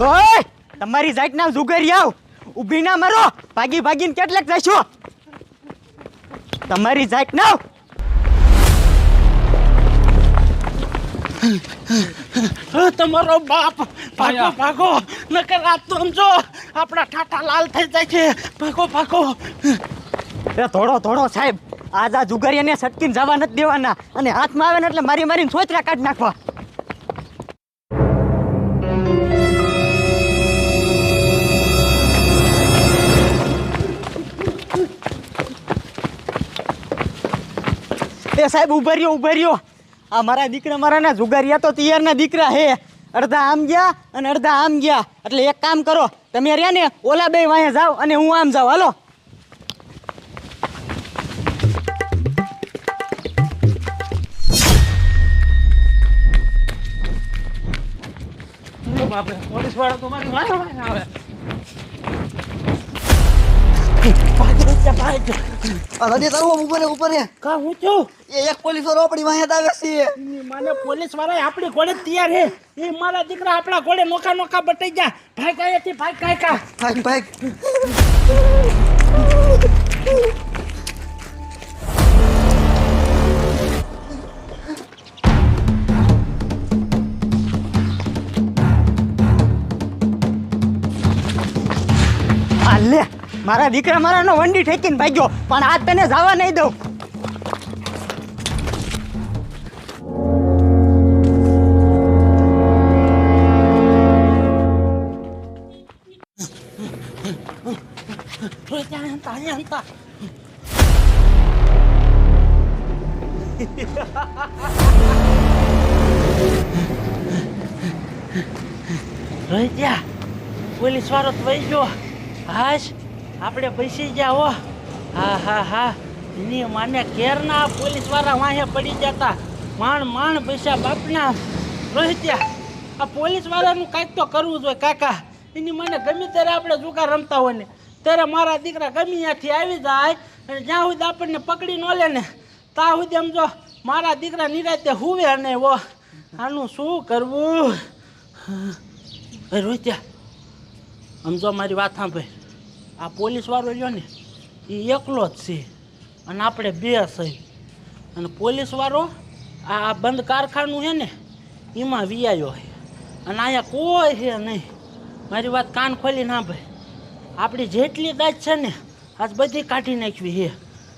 ઓય તમારી જાતના જુગારી આવ ઊભી ના મરો. ભાગી ભાગીને કેટલેક જશો તમારી જાત ના તમારો બાપ. ભાગો ભાગો. નકર રાત તો સમજો આપણા ઠાઠા લાલ થઈ જાય છે. ભાગો ભાગો. એ થોડો થોડો સાહેબ. આજ આ જુગારીયાને સટકીને જવા નથી દેવાના. અને હાથમાં આવે ને એટલે મારી મારીને સોચરા કાઢી નાખવા. સાહેબ ઊભા રહ્યો ઊભા રહ્યો. આ મારા દીકરા મારાના જુગારિયા તો તૈયારના દીકરા હે. અડધા આમ ગયા અને અડધા આમ ગયા. એટલે એક કામ કરો, તમે રહ્યા ને, ઓલા બે વાંહે જાઓ અને હું આમ જાઉં. હાલો. બાપરે પોલીસવાળા તો મારી વાય આવે. અરે તારું ઉપર ઉપર હે કા હું છું? એ એક પોલીસ વાળો આપણી વાહે આવે છે. માને પોલીસવાળા આપણી ઘોડે જ તૈયાર હે એ મારા દીકરા આપણા ઘોડે નોખા નોખા બટાઈ ગયા. ભાઈ કાંઈ ભાઈ કાય કા? ભાઈ ભાગ મારા દીકરા મારાનો વંડી ઠેકીને ભાગ્યો, પણ આજ તને જવા નહીં દઉં. રહી ગયા પોલીસ વાળો વહી ગયો. હાશ. આપણે પૈસી ગયા હો. હા હા હા. એની માને કેરના પોલીસવાળા વાંહે પડી જતા માણ માણ પૈસા બાપના રોહિત્યા આ પોલીસ વાળાનું કાંઈક તો કરવું જોઈએ, કાકા. એની મને ગમે ત્યારે આપણે જુગાર રમતા હોય ને, ત્યારે મારા દીકરા ગમે ત્યાંથી આવી જાય અને જ્યાં સુધી આપણને પકડી ન લે ને, ત્યાં સુધી આમ જો મારા દીકરા નિરાતે હુવે અને વો આનું શું કરવું? રોહિત્યા આમ સમજો મારી વાત સાંભળ. આ પોલીસવાળો રહ્યો ને એ એકલો જ છે. અને આપણે બે છે. અને પોલીસવાળો આ આ બંધ કારખાનું છે ને એમાં વિયાયો છે. અને અહીંયા કોઈ છે નહીં. મારી વાત કાન ખોલી ના ભાઈ આપણી જેટલી દાજ છે ને આજ બધી કાઢી નાખવી છે.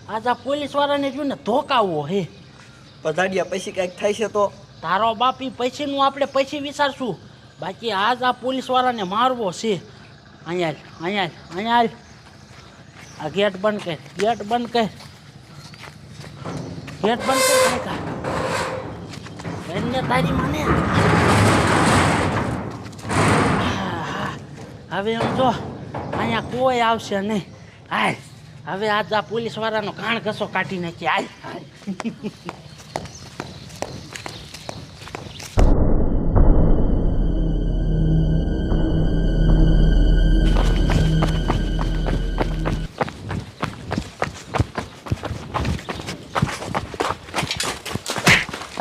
આજ આ પોલીસવાળાને જો જોઈને ધોકાવવો હે પધાડ્યા પછી કાંઈક થાય છે તો? તારો બાપી પછીનું આપણે પછી વિચારશું. બાકી આજ આ પોલીસવાળાને મારવો છે. અહીંયા અહીંયા અહીંયા આ ગેટ બંધ કર, ગેટ બંધ કર. ગેટ બંધ કર કાકા. એને તારી મને. હવે એમ જો, અહીંયા કોઈ આવશે નહીં. હાય, હવે આજ આ પોલીસ વાળાનો કાણ ઘસો કાઢી નાખી. હાય હાલ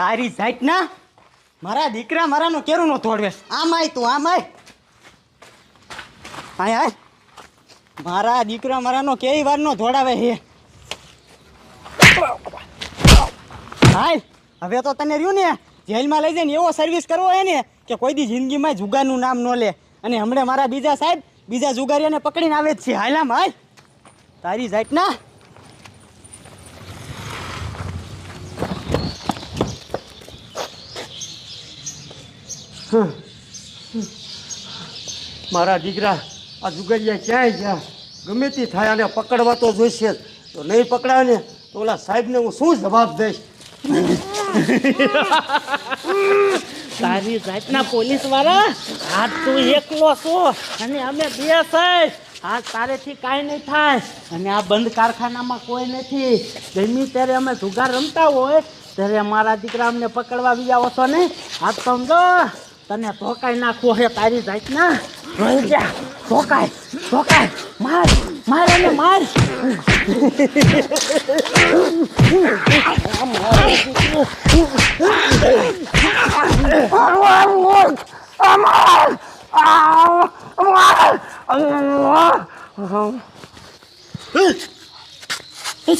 તારી જાત ના મારા દીકરા મારાનો કેરું નો તોડવે આમ આય તું આમ આય આય. આય મારા દીકરા મારાનો કેવી વારનો ધોડાવે હે? હાય હવે તો તને રહ્યું ને, જેલમાં લઈ જઈને એવો સર્વિસ કરવો હોય ને કે કોઈ દી જિંદગીમાં જુગારનું નામ ન લે. અને હમણાં મારા બીજા સાહેબ બીજા જુગારીઓને પકડીને આવે જ છે. હાલામ હાય તારી જાત મારા દીકરા આ જુગારિયા ક્યાંય ગયા? ગમે તે થાય અને પકડવા તો જોઈશે. તો નહીં પકડાવે ને, તો ઓલા સાહેબને હું શું જવાબ દઈશ? તારી જાતના પોલીસવાળા આ તું એકલો છો અને અમે બે સાહેબ. આ તારેથી કાંઈ નહીં થાય અને આ બંધ કારખાનામાં કોઈ નથી. ગમી ત્યારે અમે જુગાર રમતા હોય, ત્યારે મારા દીકરા અમને પકડવા બી આવો છો ને આ સમજો. તને ધોકાઈ નાખવો હે તારી જાતના? રોઈ જા, ધોકાય ધોકાય. માર માર અને માર.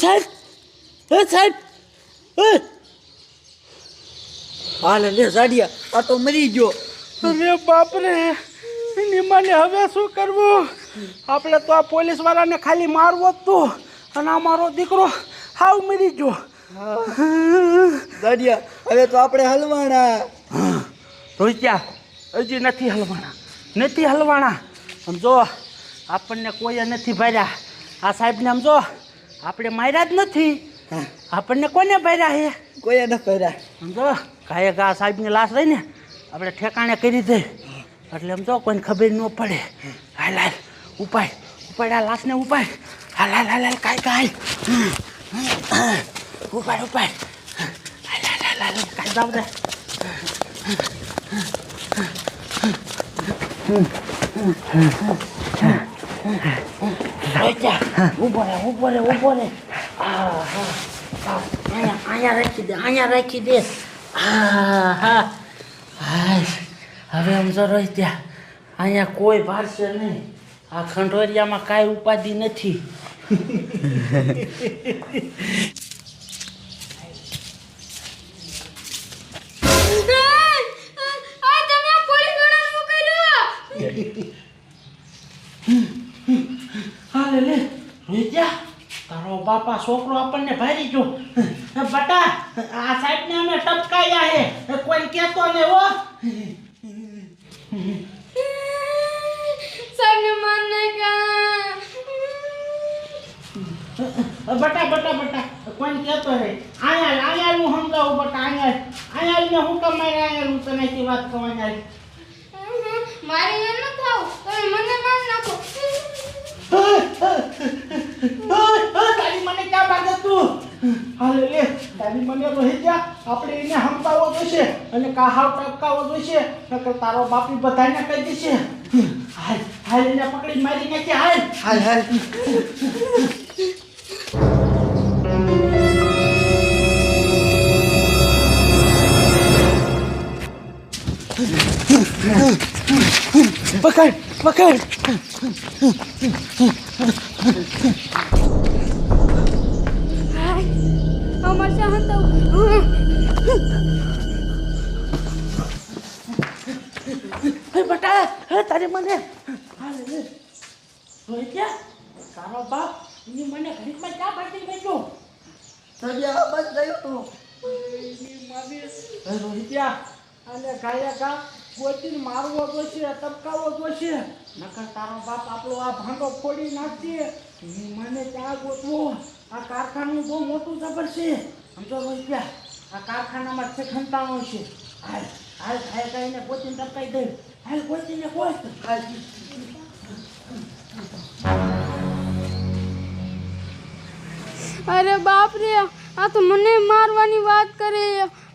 સાહેબ સાહેબ હાલ લે સાડિયા આ તો મરી ગયો. અરે બાપરે એની મને હવે શું કરવું? આપણે તો આ પોલીસ વાળાને ખાલી મારવો જ તો. અને આ મારો દીકરો હાવ મરી ગયો. સાડિયા હવે તો આપણે હલવાણા રોહિત્યા હજી નથી હલવાણા નથી હલવાના. સમજો આપણને કોઈએ નથી ભર્યા. આ સાહેબને આમ જો આપણે માર્યા જ નથી. આપણને કોને ભર્યા હે? કોઈ ન કર્યા સમજો કાંઈ આ સાહેબની લાશ રહીને આપણે ઠેકાણે કરી દે. એટલે એમ તો કોઈને ખબર ન પડે. હાલ હાલ ઉપાય ઉપાડ આ લાશને ઉપાય હાલ હાલ હાલ હાલ, કાંઈ કાંઈ. ઉપાડ ઉપાડ. હાલ હાલ હાલ હાલ કાંઈ જાવ દે ઊભો રે ઊભો રે ઊભો રે. અહીંયા રાખી દે, અહીંયા રાખી દે. હા હવે સમજો રહી ત્યાં. અહીંયા કોઈ ભારશે નહીં. આ ખંડોરિયામાં કાંઈ ઉપાધિ નથી. હાલે લે. રોહિત્યા બાપા છોકરો આપણને ભારી ગયો. બટા આ સાહેબને અમે ટપકાયા હે. કોઈ કહેતો ને હો. સાહેબને માર નાખ્યા બટા બટા બટા કોઈ કહેતો હે. આયા આયા હું સમજાવું બટા આયા. આયા ને હું કમાઈ આયા હું તને કી વાત કહેવાની આવી મારે એ ન થાવ. તમે મને માર નાખો તારી મને ક્યાં બાંધે તું? હાલે લે તારી મને રોહી જા આપણે એને હંપાવો જોઈશે અને કાહાવ ટપકાવો જોઈશે. નકર તારો બાપી બધાને કહી દેશે. હાલ હાલ એને પકડી મારી નાખી હાલ હાલ હાલ પકડ પકડ. હાય અમાર શાંત હે. બટા હે તારી મને. હાલે લે. તારો બાપની મને ઘડીકમાં ચા પાડી બેઠો સાડિયા બસ ગયો તો. રોહિત્યા અને ગાયા ગા. ગોતીને મારવો જોઈશે ટપકાવો જોઈશે નકર તારો બાપ આપણો આ ભાંડો ફોડી નાખશે. મને ત્યાં ગોતવો? આ કારખાનું બહુ મોટું જબર છે. સમજો રોહિત્યા આ કારખાનામાં છે ખંતાણો છે. હાલ હાલ ખાય ખાઈને ગોતીને ટપકાઈ દે. હાલ ગોતીને ગોત. હાલ. અરે બાપ રે, આ તો મને મારવાની વાત કરે.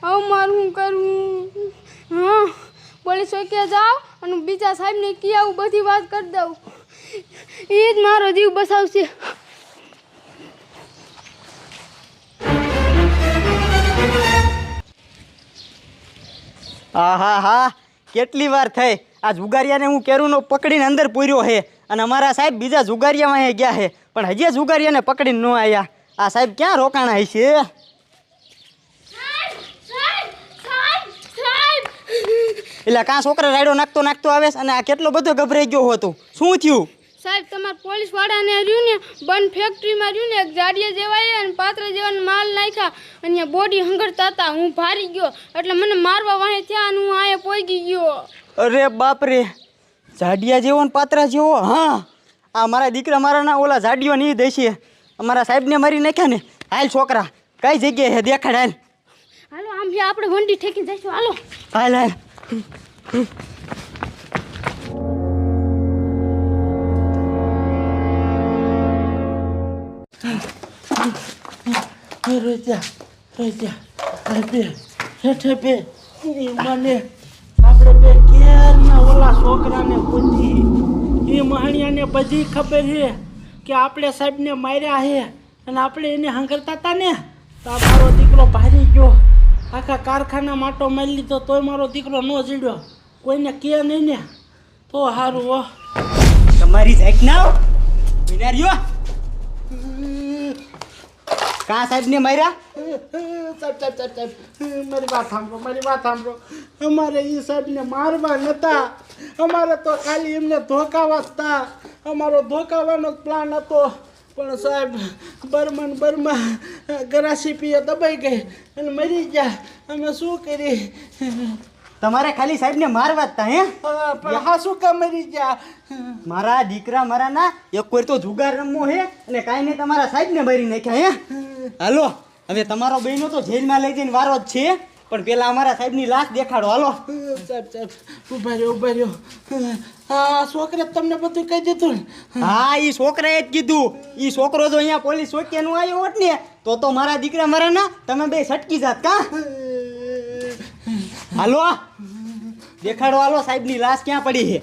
હવે મારું હું કરું? હા? પોલીસ ચોકીએ જાઓ અને બીજા સાહેબને કી આવું બધી વાત કરી દઉં. એ જ મારો જીવ બસાવશે. હા હા કેટલી વાર થઈ. આ જુગારિયાને હું કેરુનો પકડીને અંદર પૂર્યો હે અને અમારા સાહેબ બીજા જુગારિયામાં ગયા હે. પણ હજી જુગારિયાને પકડીને ન આવ્યા આ સાહેબ ક્યાં રોકાણા હશે? એટલે કાં છોકરા રાયડો નાખતો નાખતો આવે છે અને આ કેટલો બધો ગભરાઈ ગયો હતો. શું થયું? સાહેબ તમારા પોલીસ વાળાને રહ્યું ને બંધ ફેક્ટરીમાં રહ્યું ને એક જાડીએ જેવાય અને પાત્ર જેવાનો માલ નાખ્યા. અને અહીંયા બોડી હંગરતા હતા હું ભારી ગયો. એટલે મને મારવા વાહે થયા અને હું આયે પોગી ગયો. અરે બાપ રે ઝાડિયા જેવો ને પાત્રા જેવો? હા. આ મારા દીકરા મારાના ઓલા ઝાડિયો નહીં દેશે અમારા સાહેબને મારી નાખ્યા ને. હાલ છોકરા કઈ જગ્યાએ દેખાડ હાલ. હાલો આમ આપણે વંડી ઠેકી જઈશું. હાલો. હાલ હાલ. રોહિત્યા હે બે હેઠે બે. મને આપણે બે કેરના ઓલા છોકરાને પૂછી. એ મહાણિયાને બધી ખબર છે કે આપણે સાહેબને માર્યા છે અને આપણે એને હંગરતા હતા ને? તો આપણો દીકરો ભારી ગયો. આખા કારખાના માટો મારી લીધો તોય મારો દીકરો ન જીડ્યો. કોઈને કે નહીં ને તો સારું ઓ તમારી સાઈડ ના વિનારીઓ કા સાહેબ ને માર્યા? સાહેબ સાહેબ સાહેબ સાહેબ મારી વાત સાંભળો મારી વાત સાંભળો. અમારે એ સાહેબને મારવા નતા. અમારે તો ખાલી એમને ધોકાવા હતા અમારો ધોકાવાનો જ પ્લાન હતો. પણ સાહેબ બર્મન બર્મા ગરાસી પીએ દબાઈ ગઈ અને મરી ગયા. અમે શું કરી તમારે ખાલી સાહેબ ને મારવા જ તા હે? હા, પણ હા શું કામ મરી ગયા? મારા દીકરા મારા ના એક કોઈ તો જુગાર રમવો હે અને કાંઈ નહીં તમારા સાહેબ ને મારી નાખ્યા હે? હાલો હવે તમારો બહેનો તો જેલમાં લઈ જઈને વારો જ છે. પણ પેલા અમારા સાહેબની લાશ દેખાડો હાલો. સાહેબ સાહેબ ઊભા રહ્યો ઊભા રહ્યો. હા છોકરે તમને બધું કહી દીધું હા એ છોકરાએ જ કીધું. એ છોકરો જો અહીંયા પોલીસ ચોકીનું આવ્યો હોત ને તો તો મારા દીકરા મારા ના તમે બે સટકી જાત કા? હાલો. દેખાડો હાલો સાહેબની લાશ ક્યાં પડી છે?